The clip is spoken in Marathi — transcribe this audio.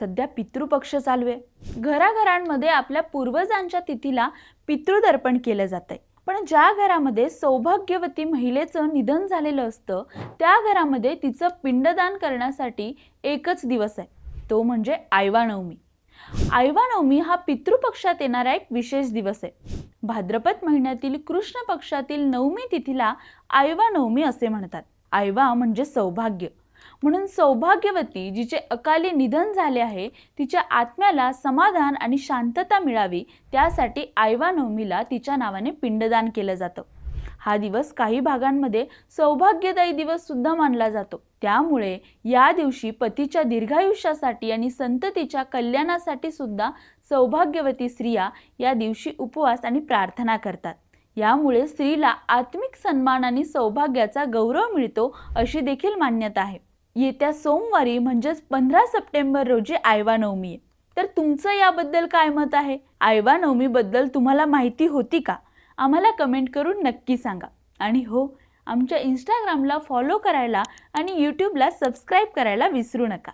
सध्या पितृपक्ष चालू आहे. घराघरांमध्ये आपल्या पूर्वजांच्या तिथीला पितृदर्पण केलं जात आहे पण ज्या घरामध्ये सौभाग्यवती महिलेचं निधन झालेलं असतं त्या घरामध्ये तिचं पिंडदान करण्यासाठी एकच दिवस आहे. तो म्हणजे आयवा नवमी. आयवा नवमी हा पितृपक्षात येणारा एक विशेष दिवस आहे. भाद्रपद महिन्यातील कृष्ण पक्षातील नवमी तिथीला आयवा नवमी असे म्हणतात. आयवा म्हणजे सौभाग्य. म्हणून सौभाग्यवती जिचे अकाली निधन झाले आहे तिच्या आत्म्याला समाधान आणि शांतता मिळावी त्यासाठी आयवा नवमीला तिच्या नावाने पिंडदान केलं जातं. हा दिवस काही भागांमध्ये सौभाग्यदायी दिवस सुद्धा मानला जातो. त्यामुळे या दिवशी पतीच्या दीर्घायुष्यासाठी आणि संततीच्या कल्याणासाठी सुद्धा सौभाग्यवती स्त्रिया या दिवशी उपवास आणि प्रार्थना करतात. यामुळे स्त्रीला आत्मिक सन्मान आणि सौभाग्याचा गौरव मिळतो अशी देखील मान्यता आहे. येत्या सोमवारी म्हणजेच पंधरा सप्टेंबर रोजी आयवा नवमी आहे. तर तुमचं याबद्दल काय मत आहे? आयवा नवमीबद्दल तुम्हाला माहिती होती का? आम्हाला कमेंट करून नक्की सांगा. आणि हो आमच्या इंस्टाग्रामला फॉलो करायला आणि यूट्यूबला सबस्क्राईब करायला विसरू नका.